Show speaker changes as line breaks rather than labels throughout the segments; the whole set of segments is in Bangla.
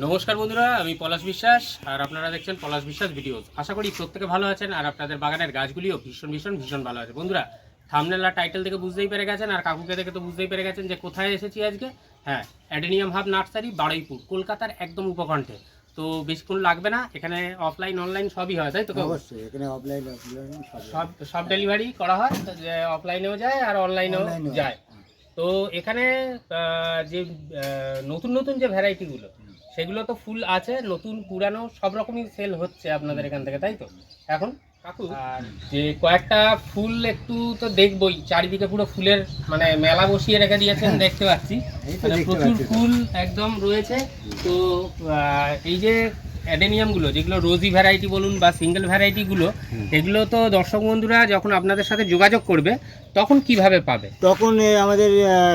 নমস্কার বন্ধুরা আমি পলাশ বিশ্বাস আর আপনারা দেখছেন পলাশ বিশ্বাস ভিডিওস। আশা করি প্রত্যেকে ভালো আছেন আর আপনাদের বাগানের গাছগুলিও ভীষণ ভীষণ ভীষণ ভালো আছে। বন্ধুরা থামনেল আর টাইটেল থেকে বুঝতেই পেরে গেছেন আর কাকুকে দেখে তো বুঝতেই পেরে গেছেন যে কোথায় এসেছি আজকে। হ্যাঁ অ্যাডেনিয়াম হাব নার্সারি বারুইপুর কলকাতার একদম উপকণ্ঠে। তো বেশিক্ষণ লাগবে না এখানে অফলাইন অনলাইন সবই হয় তাই তো
অবশ্যই এখানে অফলাইন সব
সব ডেলিভারি করা হয় যে অফলাইনেও যায় আর অনলাইনেও যায়। তো এখানে যে নতুন নতুন যে ভ্যারাইটিগুলো সেগুলো তো ফুল আছে নতুন পুরানো সব রকমই সেল হচ্ছে আপনাদের এখান থেকে তাই তো? এখন? কাকু? আর যে কয়েকটা ফুল একটু তো দেখবই চারিদিকে পুরো ফুলের মানে মেলা বসিয়ে রেখে দিয়েছেন দেখতে পাচ্ছি। মানে প্রচুর ফুল একদম রয়েছে। তো আহ, এই যে অ্যাডেনিয়ামগুলো যেগুলো রোজি ভ্যারাইটি বলুন বা সিঙ্গেল ভ্যারাইটিগুলো এগুলো তো দর্শক বন্ধুরা যখন আপনাদের সাথে যোগাযোগ করবে তখন কীভাবে পাবে
তখন আমাদের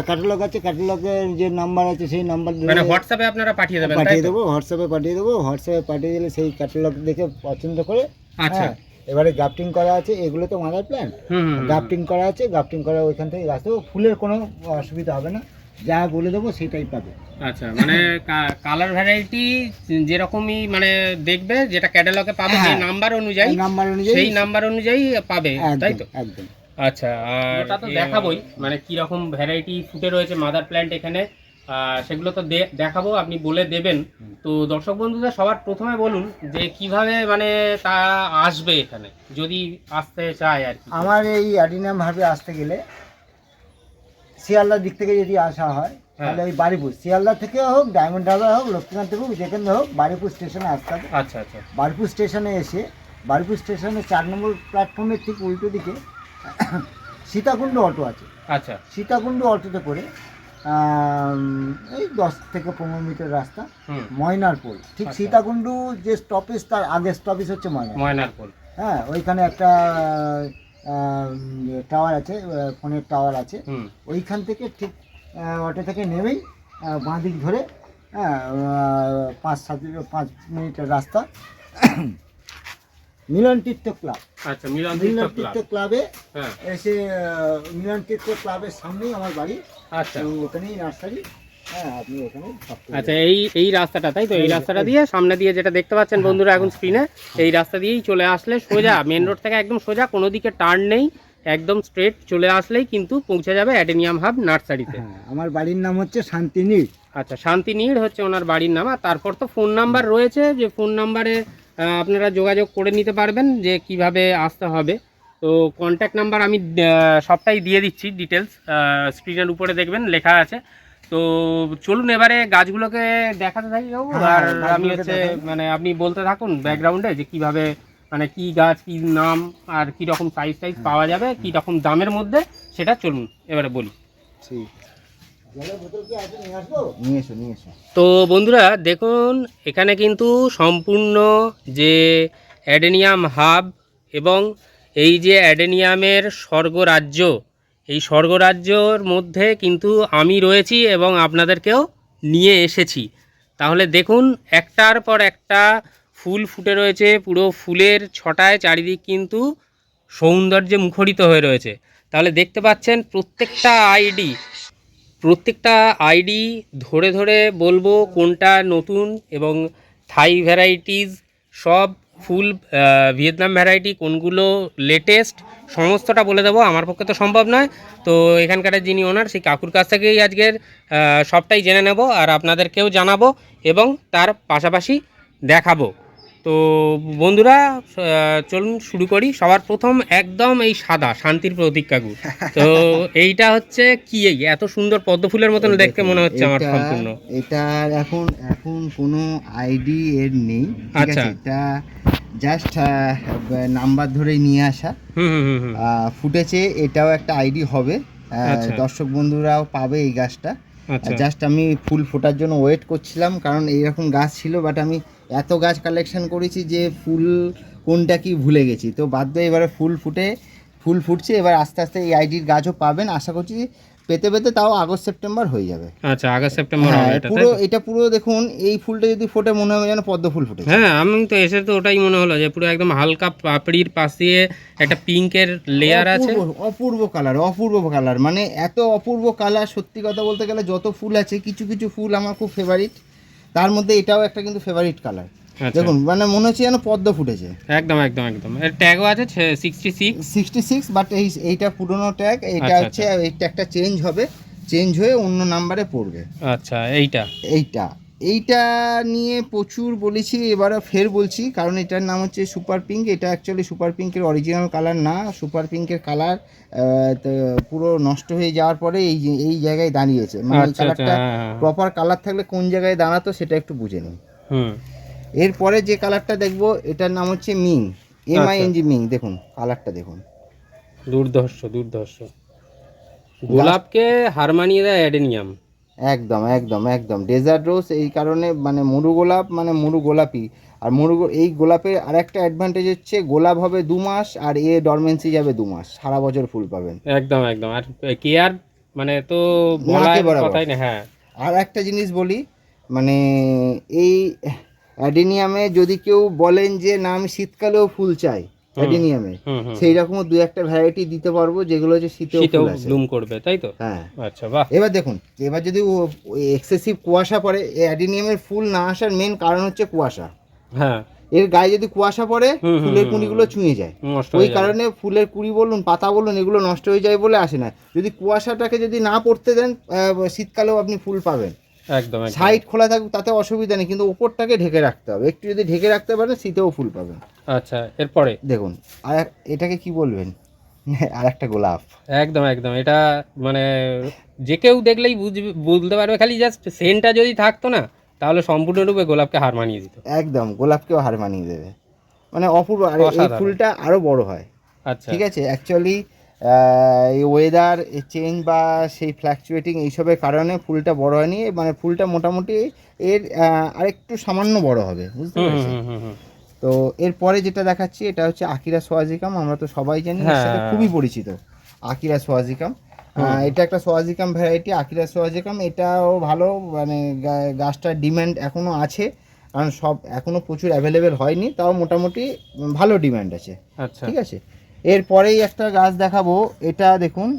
ক্যাটালগ আছে ক্যাটালগের যে নাম্বার আছে সেই নাম্বার
মানে হোয়াটসঅ্যাপে আপনারা পাঠিয়ে দেবেন
পাঠিয়ে? দেবো হোয়াটসঅ্যাপে পাঠিয়ে দেবো হোয়াটসঅ্যাপে পাঠিয়ে দিলে সেই ক্যাটালগ দেখে পছন্দ করে
আচ্ছা
হ্যাঁ, এবারে গ্রাফটিং করা আছে এগুলো তো মাদার
প্ল্যান।
গ্রাফটিং করা আছে গ্রাফটিং করা ওইখান থেকে গাছ ফুলের কোনো অসুবিধা হবে না যা বলে দেবো সেটাই পাবে।
আচ্ছা মানে কালার ভ্যারাইটি যেরকমই মানে দেখবে যেটা ক্যাটালগে পাবে যে
হ্যাঁ।
নাম্বার অনুযায়ী
নাম্বার অনুযায়ী
সেই নাম্বার অনুযায়ী পাবে তাই তো?
একদম।
আচ্ছা আর ওটা তো দেখাবোই মানে কি রকম ভ্যারাইটি ফুটে রয়েছে মাদার প্ল্যান্ট এখানে সেগুলো তো দে- দেখাবো আপনি বলে দেবেন। তো দর্শক বন্ধুদের সবার প্রথমে বলুন যে কীভাবে মানে তা আসবে এখানে যদি আসতে চায় আর কি।
আমার এই অ্যাডিনাম ভাবে আসতে গেলে শিয়ালদার দিক থেকে যদি আসা হয় তাহলে ওই বারিপুর শিয়ালদা থেকে হোক ডায়মন্ড হারবার হোক লক্ষ্মীকান্ত হোক যেখানে হোক বারিপুর স্টেশনে আসতে হবে।
আচ্ছা আচ্ছা।
বারিপুর স্টেশনে এসে বারিপুর স্টেশনে চার নম্বর প্ল্যাটফর্মের ঠিক উল্টো দিকে সীতাকুণ্ড অটো আছে।
আচ্ছা।
সীতাকুণ্ড অটোতে করে এই দশ থেকে পনেরো মিটার রাস্তা
হুম।
ময়নার পোল। ঠিক
আচ্ছা।
সীতাকুণ্ড যে স্টপেজ তার আগের স্টপেজ হচ্ছে ময়নার।
ময়নার পোল।
হ্যাঁ ওইখানে একটা টাওয়ার আছে ফোনের টাওয়ার আছে। ওইখান থেকে ঠিক অটো থেকে নেমেই বাঁ দিক ধরে হ্যাঁ পাঁচ সাত পাঁচ মিনিটের রাস্তা। মিলন তীর্থ ক্লাব।
আচ্ছা মিলন তীর্থ ক্লাবে। হ্যাঁ।
এসে মিলন তীর্থ ক্লাবের সামনেই আমার বাড়ি।
আচ্ছা।
ওখানেই নার্সারি। হ্যাঁ
আচ্ছা এই এই রাস্তাটা তাই তো? এই
এই-
রাস্তাটা দিয়ে সামনে দিয়ে যেটা দেখতে পাচ্ছেন বন্ধুরা এখন স্ক্রিনে এই রাস্তা দিয়েই চলে আসলে সোজা। মেন রোড থেকে একদম সোজা কোনো দিকে টার্ন নেই একদম স্ট্রেট চলে আসলেই কিন্তু পৌঁছে যাবে অ্যাডেনিয়াম হাব নার্সারিতে
হ্যাঁ আমার বাড়ির নাম হচ্ছে শান্তিনীড়
আচ্ছা শান্তিনীড় হচ্ছে ওনার বাড়ির নাম। আর তারপর তো ফোন নাম্বার রয়েছে যে ফোন নাম্বারে আপনারা যোগাযোগ করে নিতে পারবেন যে কীভাবে আসতে হবে। তো কন্ট্যাক্ট নাম্বার আমি সবটাই দিয়ে দিচ্ছি ডিটেলস স্ক্রিনের উপরে দেখবেন লেখা আছে। তো চলুন এবারে গাছগুলোকে দেখাতে থাকি
হ্যাঁ,
আর আমি হচ্ছে মানে আপনি বলতে থাকুন ব্যাকগ্রাউন্ডে যে কীভাবে মানে কি গাছ কি নাম আর কি রকম সাইজ টাইজ পাওয়া যাবে কি রকম দামের মধ্যে সেটা চলুন এবারে বলি।
ঠিক।
তো বন্ধুরা দেখুন এখানে কিন্তু সম্পূর্ণ যে অ্যাডেনিয়াম হাব এবং এই যে অ্যাডেনিয়ামের স্বর্গরাজ্য এই স্বর্গরাজ্যর মধ্যে কিন্তু আমি রয়েছি এবং আপনাদেরকেও নিয়ে এসেছি। তাহলে দেখুন, একটার পর একটা ফুল ফুটে রয়েছে, পুরো ফুলের ছটায় চারিদিক কিন্তু সৌন্দর্যে মুখরিত হয়ে রয়েছে। তাহলে দেখতে পাচ্ছেন, প্রত্যেকটা আইডি প্রত্যেকটা আইডি ধরে ধরে বলব কোনটা নতুন এবং থাই ভ্যারাইটিস সব ফুল ভিয়েতনাম ভ্যারাইটি কোনগুলো লেটেস্ট সমস্তটা বলে দেবো, আমার পক্ষে তো সম্ভব নয়। তো এখানকার যিনি ওনার সেই কাকুর কাছ থেকেই আজকের সবটাই জেনে নেব, আর আপনাদেরকেও জানাব এবং তার পাশাপাশি দেখাবো। তো বন্ধুরা চলুন শুরু করি। সবার প্রথম একদম এই সাদা শান্তির প্রতীক কাকু তো এইটা হচ্ছে কি এই? এত সুন্দর পদ্ম ফুলের মতন দেখতে মনে হচ্ছে আমার সম্পূর্ণ।
এটা এখন এখন কোনো আইডি এর নেই
আচ্ছা।
এটা জাস্ট নাম্বার ধরে নিয়ে আসা।
হুম হুম হুম হুম।
ফুটেছে এটাও একটা আইডি হবে।
আচ্ছা।
দর্শক বন্ধুরাও পাবে এই গাছটা।
আচ্ছা।
জাস্ট আমি ফুল ফোটার জন্য ওয়েট করছিলাম কারণ এইরকম গাছ ছিল বাট আমি এত গাছ কালেকশন করেছি যে ফুল কোনটা কি ভুলে গেছি। তো বাধ্য এবারে ফুল ফুটে ফুল ফুটছে এবার আস্তে আস্তে এই আইডির গাছও পাবেন। আশা করছি পেতে পেতে তাও আগস্ট সেপ্টেম্বর হয়ে যাবে।
আচ্ছা আগস্ট সেপ্টেম্বর
হ্যাঁ
হবে এটা
পুরো এটা পুরো দেখুন এই ফুলটা যদি ফোটে মনে হবে যেন পদ্ম ফুল ফুটে
হ্যাঁ আমি তো এসে তো ওটাই মনে হলো যে পুরো একদম হালকা পাপড়ির পাশ দিয়ে একটা পিঙ্কের লেয়ার আছে।
অপূর্ব কালার অপূর্ব কালার মানে এত অপূর্ব কালার সত্যি কথা বলতে গেলে যত ফুল আছে কিছু কিছু ফুল আমার খুব ফেভারিট তার মধ্যে এটাও একটা কিন্তু ফেভারিট কালার
আচ্ছা।
দেখুন মানে মনে হচ্ছে যেন পদ্ম ফুটেছে।
একদম একদম একদম। এর ট্যাগও আছে sixty six
sixty six but এই এইটা পুরনো ট্যাগ এইটা
আচ্ছা,
হচ্ছে এই ট্যাগটা চেঞ্জ হবে চেঞ্জ হয়ে অন্য নাম্বারে পড়বে।
আচ্ছা এইটা।
এইটা। এইটা নিয়ে প্রচুর বলেছি এবারে ফের বলছি কারণ এটার নাম হচ্ছে সুপার পিঙ্ক এটা অ্যাকচুয়ালি সুপার পিঙ্কের অরিজিনাল কালার না সুপার পিঙ্কের কালার পুরো নষ্ট হয়ে যাওয়ার পরে এই এই জায়গায় দাঁড়িয়েছে। মানে এই কালারটা। প্রপার কালার থাকলে কোন জায়গায় দাঁড়াতো সেটা একটু বুঝে নিন
হুম।
এরপরে যে কালারটা দেখব এটার নাম হচ্ছে Ming M I. N G Ming দেখুন কালারটা দেখুন।
দুর্ধর্ষ দুর্ধর্ষ। গোলাপকে হার মানিয়ে দেয় অ্যাডেনিয়াম।
একদম একদম একদম। ডেজার্ট রোজ এই কারণে মানে মরু গোলাপ মানে মরু গোলাপি। আর মরু এই গোলাপের আরেকটা অ্যাডভান্টেজ হচ্ছে গোলাপ হবে দু মাস আর এ ডরমেন্সি যাবে দু মাস। সারা বছর ফুল পাবেন।
একদম একদম। আর কেয়ার মানে তো কথাই না হ্যাঁ।
আর একটা জিনিস বলি মানে এই অ্যাডেনিয়ামে যদি কেউ বলেন যে না আমি শীতকালেও ফুল চাই। অ্যাডেনিয়ামে সেই রকমও দু একটা ভ্যারাইটি দিতে পারব যেগুলো হচ্ছে শীতেও
শীতেও ব্লুম করবে তাই তো?
হ্যাঁ।
আচ্ছা বাহ।
এবার দেখুন এবার যদি এক্সেসিভ কুয়াশা পড়ে অ্যাডিনিয়ামের ফুল না আসার মেন কারণ হচ্ছে কুয়াশা।
হ্যাঁ।
এর গায়ে যদি কুয়াশা পড়ে ফুলের কুঁড়িগুলো চুঁয়ে যায়। ওই কারণে ফুলের কুড়ি বলুন পাতা বলুন এগুলো নষ্ট হয়ে যায় বলে আসে না। যদি কুয়াশাটাকে যদি না পড়তে দেন শীতকালেও আপনি ফুল পাবেন।
একদম একদম।
সাইড খোলা থাকুক তাতে অসুবিধা নেই কিন্তু ওপরটাকে ঢেকে রাখতে হবে। একটু যদি ঢেকে রাখতে পারেন শীতেও ফুল পাবেন।
আচ্ছা এরপরে?
দেখুন আর এটাকে কি বলবেন? আর একটা গোলাপ।
একদম একদম এটা মানে যে কেউ দেখলেই বুঝবে বুঝতে পারবে খালি জাস্ট সেন্টটা যদি থাকতো না তাহলে সম্পূর্ণরূপে গোলাপকে হার মানিয়ে দিত।
একদম গোলাপকেও হার মানিয়ে দেবে। মানে অপূর্ব আর এই ফুলটা আরও বড় হয়।
আচ্ছা।
ঠিক আছে অ্যাকচুয়ালি এই ওয়েদার চেঞ্জ বা সেই ফ্ল্যাকচুয়েটিং এইসবের কারণে ফুলটা বড় হয়নি মানে ফুলটা মোটামুটি এর আরেকটু সামান্য বড় হবে বুঝতে
হুম।
তো এরপরে যেটা দেখাচ্ছি এটা হচ্ছে আকিরা সোয়াজিকাম। আমরা তো সবাই জানি সাথে
হ্যাঁ।
খুবই পরিচিত আকিরা সোয়াজিকাম। এটা একটা সোয়াজিকাম ভ্যারাইটি আকিরা সোয়াজিকাম। এটাও ভালো মানে গাছটার ডিম্যান্ড এখনও আছে কারণ সব এখনও প্রচুর অ্যাভেলেবেল হয়নি তাও মোটামুটি ভালো ডিম্যান্ড আছে।
আচ্ছা।
ঠিক আছে? এরপরেই একটা গাছ দেখাবো এটা দেখুন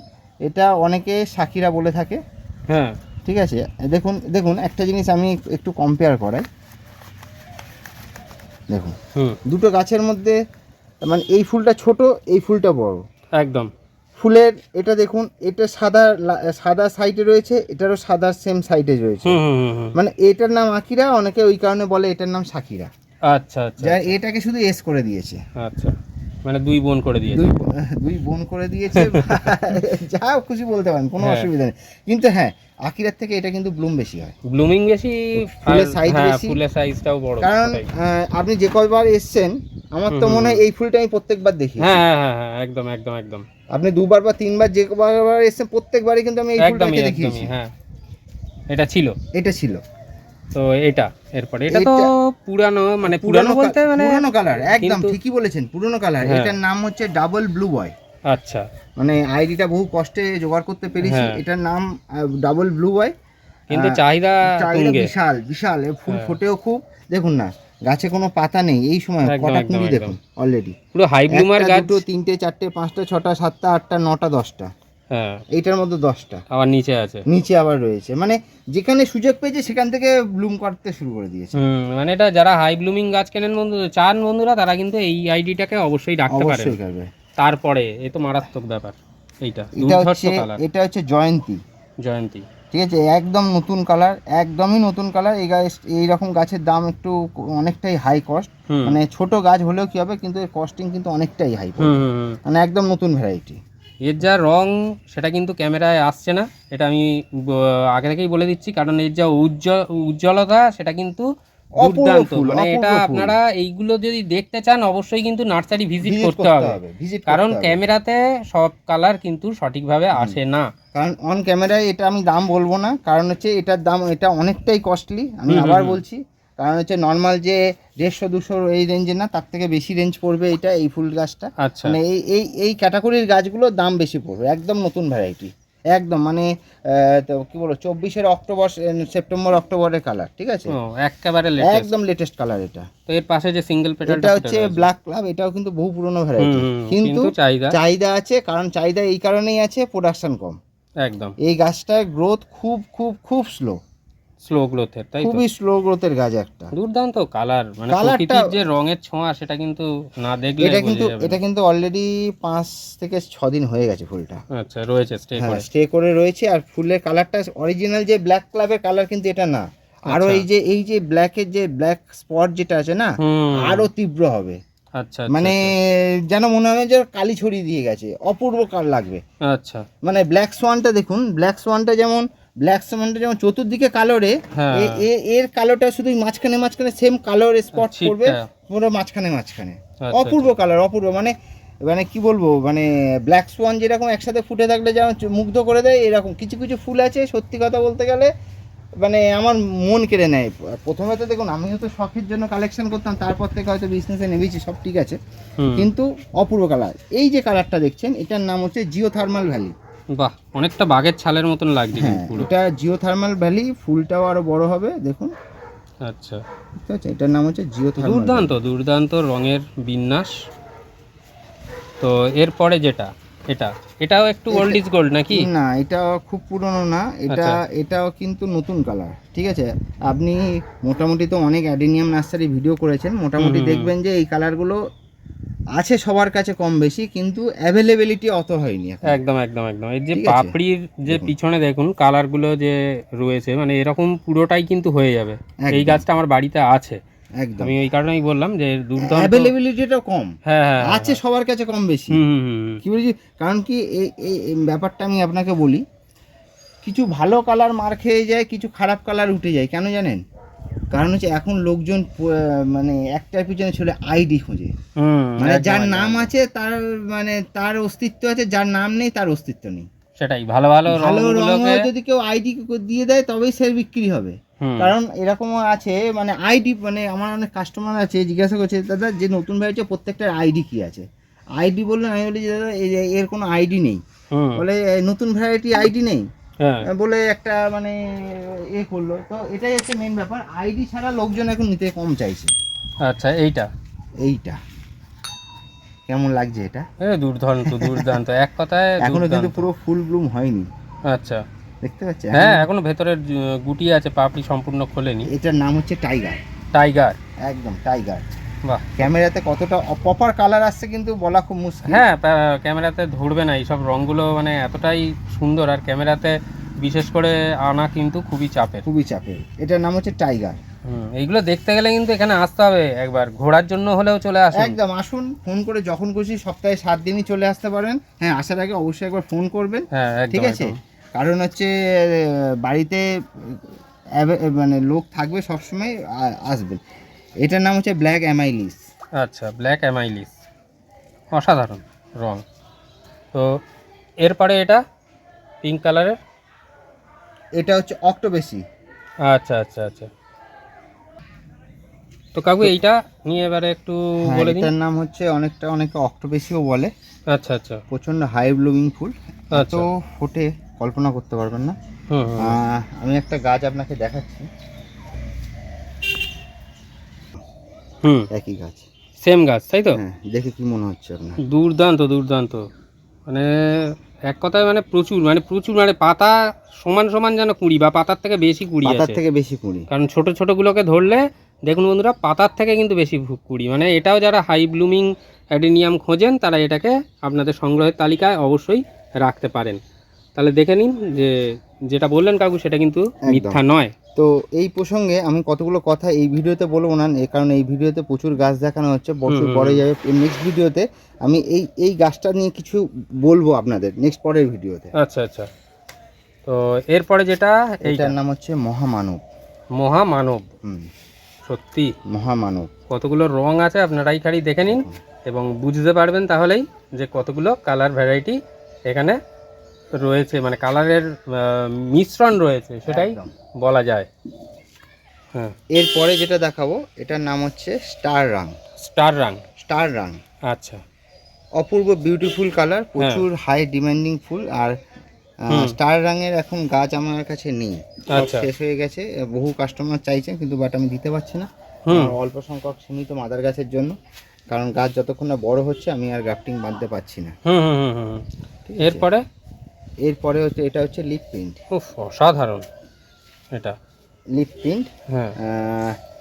এটা অনেকে সাকিরা বলে থাকে।
হ্যাঁ।
ঠিক আছে? দেখুন দেখুন একটা জিনিস আমি একটু কম্পেয়ার করাই। দেখুন। দুটো গাছের মধ্যে মানে এই ফুলটা ছোট এই ফুলটা বড়।
একদম।
ফুলের এটা দেখুন এটা সাদা সাদা সাইডে রয়েছে এটারও সাদা সেম সাইডে রয়েছে। মানে এটার নাম আকিরা অনেকে ওই কারণে বলে এটার নাম সাকিরা।
আচ্ছা আচ্ছা
এটাকে শুধু এস করে দিয়েছে।
আচ্ছা। মানে দুই বোন করে দিয়েছে।
দুই দুই বোন করে দিয়েছে যা খুশি বলতে পারেন কোনো
হ্যাঁ।
অসুবিধা নেই। কিন্তু হ্যাঁ আকিরার থেকে এটা কিন্তু ব্লুম বেশি হয়।
ব্লুমিং বেশি
ফুলের size
হ্যাঁ,
বেশি।
ফুলের সাইজটাও বড়
কারণ। আপনি যে কয়বার এসছেন আমার তো মনে হয় এই ফুলটা আমি প্রত্যেকবার দেখি।
হ্যাঁ হ্যাঁ হ্যাঁ হ্যাঁ একদম একদম একদম।
আপনি দুবার বা তিনবার যে কবার এসছেন প্রত্যেকবারই কিন্তু আমি এই ফুলটাকে দেখিয়েছি।
হ্যাঁ। এটা ছিল।
এটা ছিল।
তো এটা এরপরে। এটা তো পুরানো মানে পুরানো বলতে মানে
পুরনো কালার একদম ঠিকই বলেছেন পুরনো কালার
হ্যাঁ।
এটার নাম হচ্ছে ডাবল ব্লু বয়
আচ্ছা।
মানে আইডিটা বহু কষ্টে জোগাড় করতে পেরেছি।
হ্যাঁ।
এটার নাম ডাবল ব্লু বয়
কিন্তু চাহিদা
চাহিদা বিশাল বিশাল। ফুল
হ্যাঁ।
ফোটেও খুব। দেখুন না গাছে কোনো পাতা নেই। এই সময় কটা কুড়ি দেখুন অলরেডি
পুরো হাই ব্লুমার গাছ।
দুটো তিনটে চারটে পাঁচটা ছটা সাতটা আটটা নটা দশটা।
হ্যাঁ।
এইটার মধ্যে দশটা।
আবার নিচে আছে।
নিচে আবার রয়েছে। মানে যেখানে সুযোগ পেয়েছে সেখান থেকে ব্লুম করতে শুরু করে দিয়েছে।
মানে এটা যারা হাই ব্লুমিং গাছ কেনেন বন্ধু চান বন্ধুরা তারা কিন্তু এই আইডিটাকে অবশ্যই রাখতে
করবে
তারপরে এ তো মারাত্মক ব্যাপার এইটা।
এটা হচ্ছে এটা হচ্ছে জয়ন্তী।
জয়ন্তী।
ঠিক আছে? একদম নতুন কালার একদমই নতুন কালার এই গাছ এই রকম গাছের দাম একটু অনেকটাই হাই কস্ট মানে ছোট গাছ হলেও কি হবে কিন্তু এর কস্টিং কিন্তু অনেকটাই হাই। মানে একদম নতুন ভ্যারাইটি
এর যা রং সেটা কিন্তু ক্যামেরায় আসছে না। এটা আমি আগে থেকেই বলে দিচ্ছি কারণ এর যা উজ্জ্বল উজ্জ্বলতা সেটা কিন্তু দুর্দান্ত। মানে এটা আপনারা এইগুলো যদি দেখতে চান অবশ্যই কিন্তু নার্সারি ভিজিট করতে হবে। কারণ ক্যামেরাতে সব কালার কিন্তু সঠিকভাবে আসে না।
কারণ অন ক্যামেরায় এটা আমি দাম বলব না কারণ হচ্ছে এটার দাম এটা অনেকটাই কস্টলি আমি আবার বলছি কারণ হচ্ছে নর্মাল যে দেড়শো দুশো এই রেঞ্জে না তার থেকে বেশি রেঞ্জ পড়বে এটা এই ফুল গাছটা।
আচ্ছা।
মানে এই এই এই ক্যাটাগরির গাছগুলোর দাম বেশি পড়বে একদম নতুন ভ্যারাইটি একদম মানে কি বলব চব্বিশের অক্টোবর সেপ্টেম্বর অক্টোবরের কালার ঠিক আছে?
একেবারে
একদম লেটেস্ট কালার এটা।
তো এর পাশে যে সিঙ্গেল
এটা হচ্ছে ব্ল্যাক ক্লাব এটাও কিন্তু বহু পুরনো ভ্যারাইটি কিন্তু
চাহিদা।
আছে কারণ চাহিদা এই কারণেই আছে প্রোডাকশন কম।
একদম।
এই গাছটার গ্রোথ খুব খুব খুব স্লো
স্লো গ্রোথের তাই
খুবই স্লো গ্রোথের গাছ একটা।
দুর্দান্ত কালার মানে প্রকৃতির যে রঙের ছোঁয়া সেটা কিন্তু না দেখলে
এটা কিন্তু এটা কিন্তু অলরেডি পাঁচ থেকে ছ দিন হয়ে গেছে ফুলটা।
আচ্ছা রয়েছে স্টে
হ্যাঁ
করে।
স্টে করে রয়েছে আর ফুলের কালারটা অরিজিনাল যে ব্ল্যাক ক্লাবের কালার কিন্তু এটা না। আরও
আচ্ছা।
এই যে এই যে ব্ল্যাকের যে ব্ল্যাক স্পট যেটা আছে না আরও তীব্র হবে।
আচ্ছা
মানে যেন মনে হয় যে কালি ছড়িয়ে দিয়ে গেছে অপূর্ব কাল লাগবে।
আচ্ছা।
মানে ব্ল্যাক সোয়ানটা দেখুন ব্ল্যাক সোয়ানটা যেমন ব্ল্যাক সোয়ানটা যেমন চতুর্দিকে কালো রে
হ্যাঁ।
এর কালোটা শুধু মাঝখানে মাঝখানে সেম কালোর স্পট। পড়বে পুরো মাঝখানে মাঝখানে।
আচ্ছা,
অপূর্ব কালার অপূর্ব। মানে মানে কি বলব মানে ব্ল্যাক সোয়ান যেরকম একসাথে ফুটে থাকলে যেমন মুগ্ধ করে দেয় এরকম। কিছু কিছু ফুল আছে সত্যি কথা বলতে গেলে মানে আমার মন কেড়ে নেয়। প্রথমে তো দেখুন আমি হয়তো শখের জন্য কালেকশন করতাম তারপর থেকে হয়তো বিজনেসে নেমেছি সব ঠিক আছে। কিন্তু অপূর্ব কালার এই যে কালারটা দেখছেন এটার নাম হচ্ছে জিও থার্মাল ভ্যালি
বাহ অনেকটা বাঘের ছালের মতন লাগছে
হ্যাঁ
পুরো।
এটা জিও থার্মাল ভ্যালি ফুলটাও আরও বড় হবে দেখুন।
আচ্ছা।
ঠিক আছে এটার নাম হচ্ছে জিওথার্মাল
দুর্দান্ত দুর্দান্ত রঙের বিন্যাস। তো এরপরে যেটা এটা এটাও একটু ওল্ড ইজ গোল্ড নাকি?
না এটা খুব পুরনো না এটা
আচ্ছা।
এটাও কিন্তু নতুন কালার ঠিক আছে? আপনি মোটামুটি তো অনেক অ্যাডেনিয়াম নার্সারি ভিডিও করেছেন মোটামুটি। দেখবেন যে এই কালারগুলো আছে সবার কাছে কম বেশি কিন্তু অ্যাভেলেবিলিটি অত হয়নি
একদম একদম একদম। এই যে পাপড়ির যে পিছনে দেখুন কালারগুলো যে রয়েছে মানে এরকম পুরোটাই কিন্তু হয়ে যাবে। এই গাছটা আমার বাড়িতে আছে।
একদম।
আমি ওই কারণেই বললাম যে দুর্দান্ত
অ্যাভেলেবিলিটিটা কম।
হ্যাঁ হ্যাঁ হ্যাঁ,
আছে সবার কাছে কম বেশি। কি বলছি? কারণ কি এই- এই ব্যাপারটা আমি আপনাকে বলি কিছু ভালো কালার মার খেয়ে যায় কিছু খারাপ কালার উঠে যায় কেন জানেন? কারণ হচ্ছে এখন লোকজন মানে একটার পিছনে ছেলে আইডি খোঁজে। মানে যার নাম আছে তার মানে তার অস্তিত্ব আছে যার নাম নেই তার অস্তিত্ব নেই।
সেটাই ভালো ভালো
ভালো রং
রঙগুলোকে
যদি কেউ আইডি দিয়ে দেয় তবেই সে বিক্রি হবে। কারণ এরকমও আছে মানে আইডি মানে আমার অনেক কাস্টমার আছে জিজ্ঞাসা করছে দাদা যে নতুন ভাই হচ্ছে প্রত্যেকটার আইডি কি আছে? আইডি বললেন আমি বলি যে দাদা এর কোনো আইডি নেই। বলে নতুন ভ্যারাইটি আইডি নেই? বলে একটা মানে এ করল। তো এটাই হচ্ছে মেন ব্যাপার। আইডি ছাড়া লোকজন এখন নিতে কম চাইছে।
আচ্ছা এইটা?
এইটা। কেমন লাগছে এটা?
এ দুর্দান্ত দুর্দান্ত। এক কথায়
এখনও কিন্তু পুরো ফুল ব্লুম হয়নি।
আচ্ছা।
দেখতে পাচ্ছেন
হ্যাঁ এখনও ভেতরের গুটি আছে পাপড়ি সম্পূর্ণ খোলেনি।
এটার নাম হচ্ছে টাইগার।
টাইগার।
একদম টাইগার। ক্যামেরাতে কতটা প্রপার কালার আসছে কিন্তু বলা খুব মুশকিল।
হ্যাঁ পা- ক্যামেরাতে ধরবে না এইসব রঙগুলো মানে এতটাই সুন্দর আর ক্যামেরাতে বিশেষ করে আনা কিন্তু খুবই চাপের।
খুবই চাপের। এটার নাম হচ্ছে টাইগার
এইগুলো দেখতে গেলে কিন্তু এখানে আসতে হবে একবার ঘোরার জন্য হলেও চলে আসুন।
একদম আসুন ফোন করে যখন খুশি সপ্তাহে সাত দিনই চলে আসতে পারেন। হ্যাঁ আসার আগে অবশ্যই একবার ফোন করবেন।
হ্যাঁ
ঠিক আছে? কারণ হচ্ছে বাড়িতে মানে লোক থাকবে সবসময় আসবেন। এটার নাম হচ্ছে ব্ল্যাক অ্যামাইলিস
আচ্ছা ব্ল্যাক অ্যামাইলিস অসাধারণ রং। তো এরপরে এটা পিঙ্ক কালারের
এটা হচ্ছে অক্টোবেসি
আচ্ছা আচ্ছা আচ্ছা। তো কাকু এইটা নিয়ে এবারে একটু
হ্যাঁ,
বলে দিন।
এটার নাম হচ্ছে অনেকটা অনেকে অক্টোবেসিও বলে।
আচ্ছা আচ্ছা।
প্রচণ্ড হাই ব্লুমিং ফুল। তো
আচ্ছা
ফোটে কল্পনা করতে পারবেন না। আমি একটা গাছ আপনাকে দেখাচ্ছি।
হুম।
একই গাছ।
সেম গাছ তাই তো?
হ্যাঁ দেখে কি মনে হচ্ছে আপনার?
দুর্দান্ত দুর্দান্ত। মানে এক কথায় মানে প্রচুর মানে প্রচুর মানে পাতা সমান সমান যেন কুড়ি বা পাতার থেকে বেশি কুড়ি
পাতার থেকে বেশি কুড়ি।
কারণ ছোট ছোটগুলোকে ধরলে দেখুন বন্ধুরা পাতার থেকে কিন্তু বেশি কুড়ি। মানে এটাও যারা হাই ব্লুমিং অ্যাডেনিয়াম খোঁজেন তারা এটাকে আপনাদের সংগ্রহের তালিকায় অবশ্যই রাখতে পারেন। তাহলে দেখে নিন যে যেটা বললেন কাকু সেটা কিন্তু মিথ্যা নয়।
তো এই প্রসঙ্গে আমি কতগুলো কথা এই ভিডিওতে বলব না কারণে এই ভিডিওতে প্রচুর গাছ দেখানো হচ্ছে
বছর
পরে যাবে নেক্সট ভিডিওতে আমি এই এই গাছটা নিয়ে কিছু বলব আপনাদের নেক্সট পরের ভিডিওতে।
আচ্ছা আচ্ছা। তো এরপরে যেটা এইটার
নাম হচ্ছে মহামানব।
মহামানব।
হুম।
সত্যি।
মহামানব।
কতগুলো রং আছে আপনারাই খালি দেখে নিন এবং বুঝতে পারবেন তাহলেই যে কতগুলো কালার ভ্যারাইটি এখানে রয়েছে মানে কালারের মিশ্রণ রয়েছে সেটাই বলা যায়। হ্যাঁ।
এরপরে যেটা দেখাবো এটার নাম হচ্ছে স্টার রাং।
স্টার রাং।
স্টার রাং।
আচ্ছা।
অপূর্ব বিউটিফুল কালার প্রচুর হাই ডিমান্ডিং ফুল আর
হ্যাঁ।
স্টার রাঙের এখন গাছ আমার কাছে নেই।
আচ্ছা।
শেষ হয়ে গেছে বহু কাস্টমার চাইছেন কিন্তু বাট আমি দিতে পারছি না। অল্প সংখ্যক সীমিত মাদার গাছের জন্য কারণ গাছ যতক্ষণ না বড় হচ্ছে আমি আর গ্রাফটিং বাঁধতে পারছি না?
এরপরে?
এরপরে হচ্ছে এটা হচ্ছে লিপ প্রিন্ট
উফ অসাধারণ। এটা।
লিপ প্রিন্ট
হ্যাঁ।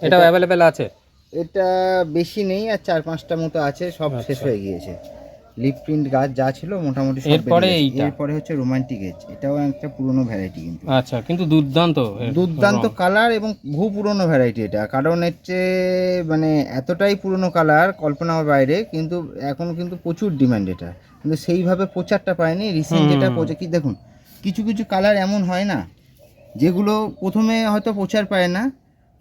এটাও অ্যাভেলেবেল আছে?
এটা বেশি নেই আর চার পাঁচটা মতো আছে সব শেষ হয়ে গিয়েছে। লিপ প্রিন্ট গাছ যা ছিল মোটামুটি
এরপরে এইটা।
এরপরে হচ্ছে রোমান্টিক এজ এটাও একটা পুরনো ভ্যারাইটি কিন্তু।
আচ্ছা কিন্তু দুর্দান্ত
দুর্দান্ত কালার এবং বহু পুরনো ভ্যারাইটি এটা। কারণ হচ্ছে মানে এতটাই পুরনো কালার কল্পনার বাইরে কিন্তু এখন কিন্তু প্রচুর ডিমান্ড এটা। কিন্তু সেইভাবে প্রচারটা পায়নি রিসেন্ট যেটা প্রচার কি দেখুন কিছু কিছু কালার এমন হয় না যেগুলো প্রথমে হয়তো প্রচার পায় না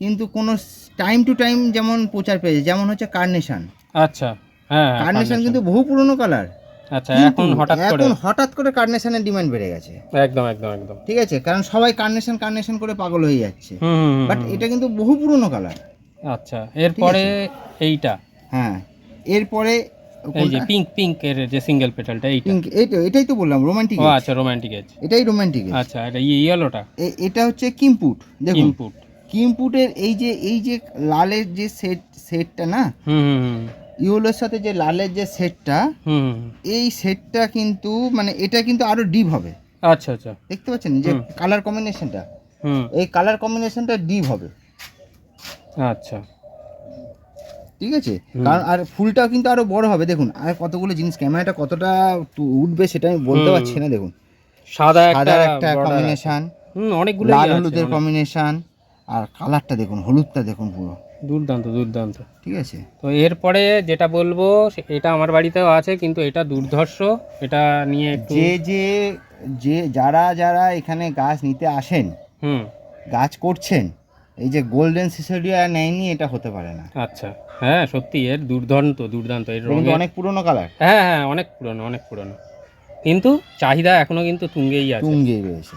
কিন্তু কোনো টাইম টু টাইম যেমন প্রচার পেয়েছে যেমন হচ্ছে কার্নেশন
আচ্ছা হ্যাঁ
কার্নেশন কিন্তু বহু পুরনো কালার
আচ্ছা এখন হঠাৎ করে
এখন হঠাৎ করে কার্নেশনের ডিমান্ড বেড়ে গেছে।
একদম একদম একদম।
ঠিক আছে? কারণ সবাই কার্নেশন কার্নেশন করে পাগল হয়ে যাচ্ছে। বাট এটা কিন্তু বহু পুরনো কালার
আচ্ছা এরপরে এইটা।
হ্যাঁ এরপরে
এই যে পিঙ্ক পিঙ্ক এর যে সিঙ্গেল পেটালটা এইটা।
পিঙ্ক এইটা এটাই তো বললাম রোমান্টিক
ও আচ্ছা রোমান্টিক এজ
এটাই রোমান্টিক
আচ্ছা এটা ইয়েলোটা
এটা হচ্ছে কিমপুট দেখুন।
ইনপুট
কিমপুটের এই যে এই যে লালের যে সেট সেটটা না?
হুম
ইউলোর সাথে যে লালের যে সেটটা
হুম।
এই সেটটা কিন্তু মানে এটা কিন্তু আরও ডিপ হবে।
আচ্ছা আচ্ছা।
দেখতে পাচ্ছেন? যে কালার কম্বিনেশনটা
হুম।
এই কালার কম্বিনেশনটা ডিপ হবে।
আচ্ছা।
ঠিক আছে? কারণ আর ফুলটাও কিন্তু আরও বড় হবে। দেখুন আর কতগুলো জিনিস ক্যামেরাটা কতটা উঠবে সেটা আমি বলতে পারছি না দেখুন।
সাদা
সাদার
একটা।
কম্বিনেশন
অনেকগুলো
লাল হলুদের কম্বিনেশন আর কালারটা দেখুন হলুদটা দেখুন পুরো।
দুর্দান্ত দুর্দান্ত।
ঠিক আছে?
তো এরপরে যেটা বলব এটা আমার বাড়িতেও আছে কিন্তু এটা দুর্ধর্ষ। এটা নিয়ে
যে যে যে যারা যারা এখানে গাছ নিতে আসেন
হুম।
গাছ করছেন এই যে গোল্ডেন সিসোডিয়া নেয়নি এটা হতে পারে না।
আচ্ছা হ্যাঁ সত্যি এর দুর্দান্ত দুর্দান্ত এর
এটা অনেক পুরনো কালার
হ্যাঁ হ্যাঁ অনেক পুরনো অনেক পুরনো। কিন্তু চাহিদা এখনও কিন্তু তুঙ্গেই আছে।
তুঙ্গেই রয়েছে।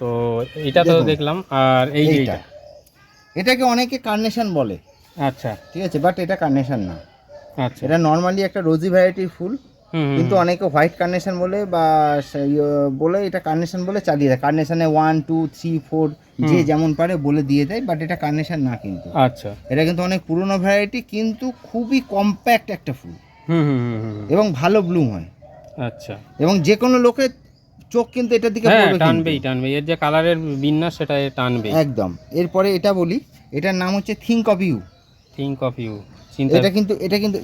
তো এটা তো দেখলাম আর এই যে
এইটা। এটাকে অনেকে কার্নেশন বলে।
আচ্ছা।
ঠিক আছে বাট এটা কার্নেশন না।
আচ্ছা।
এটা নর্মালি একটা রোজি ভ্যারাইটির ফুল। কিন্তু অনেকে হোয়াইট কার্নেশন বলে বা ইয়ে বলে এটা কার্নেশন বলে চালিয়ে দেয়। কার্নেশনে ওয়ান টু থ্রি ফোর যে যেমন পারে বলে দিয়ে দেয় বাট এটা কার্নেশন না কিন্তু।
আচ্ছা।
এটা কিন্তু অনেক পুরনো ভ্যারাইটি কিন্তু খুবই কম্প্যাক্ট একটা ফুল। এবং ভালো ব্লুম হয়।
আচ্ছা।
এবং যে কোনো লোকের চোখ কিন্তু এটার দিকে
হ্যাঁ
পড়বে
টানবেই টানবে এর যে কালারের বিন্যাস সেটা টানবে
একদম। এরপরে এটা বলি এটার নাম হচ্ছে think of you
think of you
এটা কিন্তু এটা কিন্তু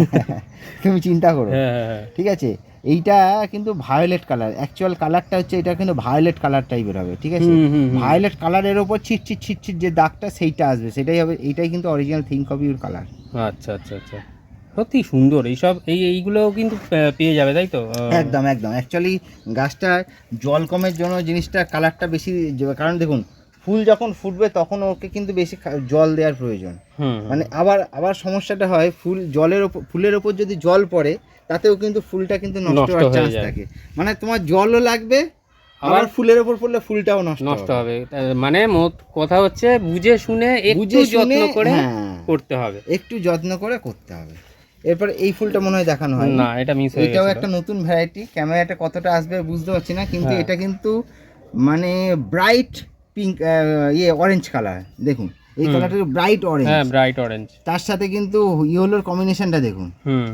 তুমি চিন্তা করো।
হ্যাঁ হ্যাঁ হ্যাঁ।
ঠিক আছে? এইটা কিন্তু ভায়োলেট কালার অ্যাকচুয়াল কালারটা হচ্ছে এটা কিন্তু ভায়োলেট কালার টাইপের হবে ঠিক আছে। ভায়োলেট কালারের ওপর ছিট ছিট ছিট ছিট যে দাগটা সেইটা আসবে। সেটাই হবে এইটাই কিন্তু original think of your colour
আচ্ছা আচ্ছা আচ্ছা। সত্যি সুন্দর। এইসব এই এইগুলোও কিন্তু পেয়ে যাবে তাই তো?
একদম একদম। অ্যাকচুয়ালি গাছটা জল কমের জন্য জিনিসটা কালারটা বেশি কারণ দেখুন ফুল যখন ফুটবে তখন ওকে কিন্তু বেশি জল দেওয়ার প্রয়োজন। মানে আবার আবার সমস্যাটা হয় ফুল জলের ওপর ফুলের ওপর যদি জল পড়ে তাতেও কিন্তু ফুলটা কিন্তু নষ্ট হওয়ার চান্স থাকে। মানে তোমার জলও লাগবে আবার ফুলের ওপর পড়লে ফুলটাও নষ্ট
নষ্ট
হবে।
মানে কথা হচ্ছে বুঝে শুনে একটু
বুঝে
যত্ন করে
হ্যাঁ,
করতে হবে।
একটু যত্ন করে করতে হবে। এরপর এই ফুলটা মনে হয় দেখানো হয়
না এটা মিস হয়ে
এটাও একটা নতুন ভ্যারাইটি ক্যামেরাটা কতটা আসবে বুঝতে পারছি না কিন্তু
হ্যাঁ।
এটা কিন্তু মানে ব্রাইট পিঙ্ক ইয়ে অরেঞ্জ কালার দেখুন। এই। কালারটা ব্রাইট অরেঞ্জ
হ্যাঁ ব্রাইট অরেঞ্জ
তার সাথে কিন্তু ইয়েলোর কম্বিনেশনটা দেখুন।
হুম।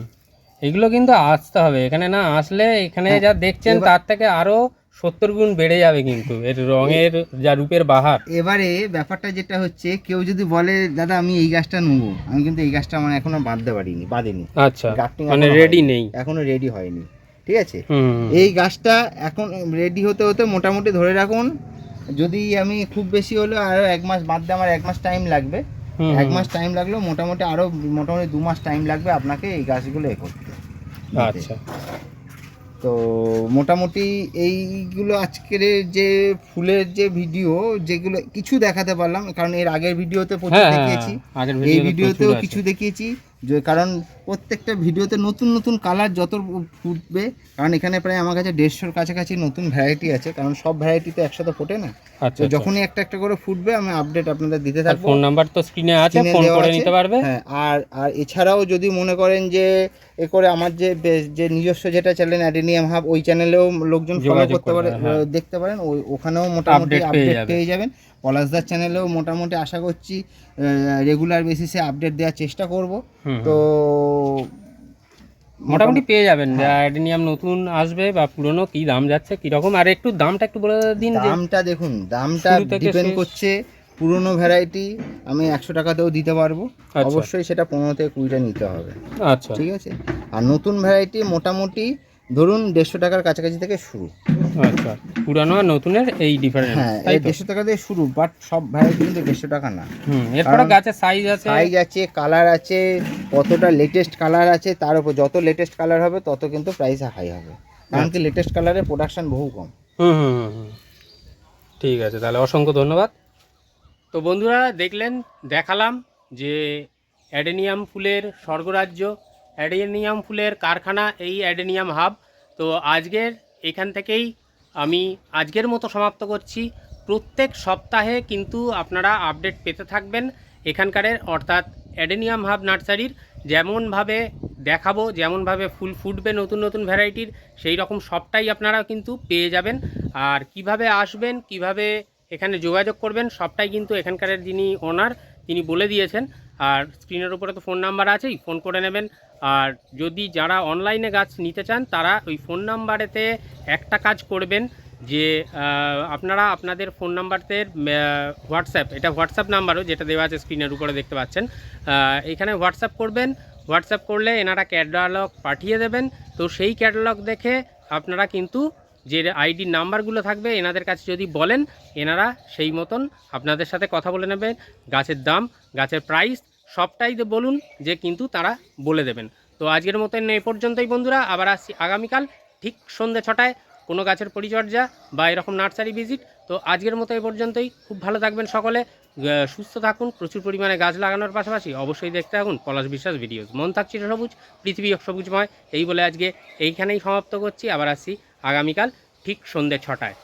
এগুলো কিন্তু আসতে হবে। এখানে না আসলে এখানে
হ্যাঁ,
যা দেখছেন তার থেকে আরও সত্তর গুণ বেড়ে যাবে কিন্তু। এর রঙের যা রূপের বাহার।
এবারে ব্যাপারটা যেটা হচ্ছে কেউ যদি বলে দাদা আমি এই গাছটা নেব। আমি কিন্তু এই গাছটা আমার এখনও বাঁধতে পারিনি বাঁধেনি।
আচ্ছা মানে রেডি নেই।
এখনও রেডি হয়নি। ঠিক আছে? এই গাছটা এখন রেডি হতে হতে মোটামুটি ধরে রাখুন যদি আমি খুব বেশি হলেও আরও এক মাস বাঁধতে আমার এক মাস টাইম লাগবে এক মাস টাইম লাগলেও মোটামুটি আরও মোটামুটি দু মাস টাইম লাগবে আপনাকে এই গাছগুলো এ করতে।
আচ্ছা।
তো মোটামুটি এইগুলো আজকের যে ফুলের যে ভিডিও যেগুলো কিছু দেখাতে পারলাম কারণ এর আগের ভিডিওতে প্রচুর
হ্যাঁ হ্যাঁ,
দেখিয়েছি। এই ভিডিওতেও কিছু দেখিয়েছি। যে কারণ প্রত্যেকটা ভিডিওতে নতুন নতুন কালার যত ফুটবে কারণ এখানে প্রায় আমার কাছে দেড়শোর কাছাকাছি নতুন ভ্যারাইটি আছে কারণ সব ভ্যারাইটি তো একসাথে ফোটে না।
আচ্ছা
তো যখনই একটা একটা করে ফুটবে আমি আপডেট আপনাদের দিতে থাকব।
ফোন নাম্বার তো স্ক্রিনে আছে ফোন করে নিতে পারবে।
হ্যাঁ আর আর এছাড়াও যদি মনে করেন যে এ করে আমার যে যে নিজস্ব যেটা চ্যানেল অ্যাডেনিয়াম হাব ওই চ্যানেলেও লোকজন ফলো করতে পারে
হ্যাঁ।
দেখতে পারেন ওই ওখানেও মোটামুটি আপডেট পেয়ে যাবেন। পলাশদার চ্যানেলেও মোটামুটি আশা করছি রেগুলার বেসিসে আপডেট দেওয়ার চেষ্টা করব। তো
মোটামুটি পেয়ে যাবেন। অ্যাডেনিয়াম নতুন আসবে বা পুরনো কি দাম যাচ্ছে কি রকম আর একটু দামটা একটু বলে দিন
দামটা দেখুন দামটা ডিপেন্ড করছে পুরনো ভ্যারাইটি আমি একশো টাকাতেও দিতে পারব।
আচ্ছা।
অবশ্যই সেটা পনেরো থেকে কুড়িটা নিতে হবে।
আচ্ছা।
ঠিক আছে? আর নতুন ভ্যারাইটি মোটামুটি ধরুন দেড়শো টাকার কাছাকাছি থেকে শুরু।
আচ্ছা পুরানো আর নতুনের এই ডিফারেন্স
হ্যাঁ এই দেড়শো টাকা থেকে শুরু বাট সব ভ্যারাইটি কিন্তু দেড়শো টাকা না।
হুম এরপরে গাছের সাইজ আছে।
সাইজ আছে কালার আছে কতটা লেটেস্ট কালার আছে তার উপর যত লেটেস্ট কালার হবে তত কিন্তু প্রাইস হাই হবে। কারণ কি লেটেস্ট কালারের প্রোডাকশন বহু কম।
হুম হুম হুম হুম। ঠিক আছে তাহলে অসংখ্য ধন্যবাদ। তো বন্ধুরা দেখলেন দেখালাম যে অ্যাডেনিয়াম ফুলের স্বর্গরাজ্য অ্যাডেনিয়াম ফুলের কারখানা, এই অ্যাডেনিয়াম হাব। তো আজকের এখান থেকেই আমি আজকের মতো সমাপ্ত করছি। প্রত্যেক সপ্তাহে কিন্তু আপনারা আপডেট পেতে থাকবেন এখানকারের, অর্থাৎ অ্যাডেনিয়াম হাব নার্সারির। যেমনভাবে দেখাবো, যেমনভাবে ফুল ফুটবে নতুন নতুন ভ্যারাইটির, সেই রকম সবটাই আপনারা কিন্তু পেয়ে যাবেন। আর কীভাবে আসবেন, কীভাবে এখানে যোগাযোগ করবেন, সবটাই কিন্তু এখানকারের যিনি ওনার তিনি বলে দিয়েছেন। আর স্ক্রিনের উপরে তো ফোন নাম্বার আছেই ফোন করে নেবেন। আর যদি যারা অনলাইনে গাছ নিতে চান, তারা ওই ফোন নাম্বারেতে একটা কাজ করবেন যে আপনারা আপনাদের ফোন নাম্বারতে হোয়াটসঅ্যাপ এটা হোয়াটসঅ্যাপ নাম্বারও যেটা দেওয়া আছে স্ক্রিনের উপরে দেখতে পাচ্ছেন এখানে হোয়াটসঅ্যাপ করবেন হোয়াটসঅ্যাপ করলে এনারা ক্যাটালগ পাঠিয়ে দেবেন, তো সেই ক্যাটালগ দেখে আপনারা কিন্তু যে আইডি নাম্বারগুলো থাকবে, এনাদের কাছে যদি বলেন, এনারা সেই মতন আপনাদের সাথে কথা বলে নেবেন গাছের দাম, গাছের প্রাইস সবটাই বলুন যে কিন্তু তারা বলে দেবেন। তো আজকের মতন এই পর্যন্তই বন্ধুরা, আবার আসছি আগামীকাল ঠিক সন্ধ্যে ছটায় কোনো গাছের পরিচর্যা বা এরকম নার্সারি ভিজিট। তো আজকের মতো এই পর্যন্তই, খুব ভালো থাকবেন সকলে সুস্থ থাকুন, প্রচুর পরিমাণে গাছ লাগানোর পাশাপাশি অবশ্যই দেখতে থাকুন পলাশ বিশ্বাস ভিডিওস। মন থাকছে সবুজ, পৃথিবী সবুজময়, এই বলে আজকে এইখানেই সমাপ্ত করছি, আবার আসছি আগামীকাল ঠিক সন্ধ্যে ছটায়।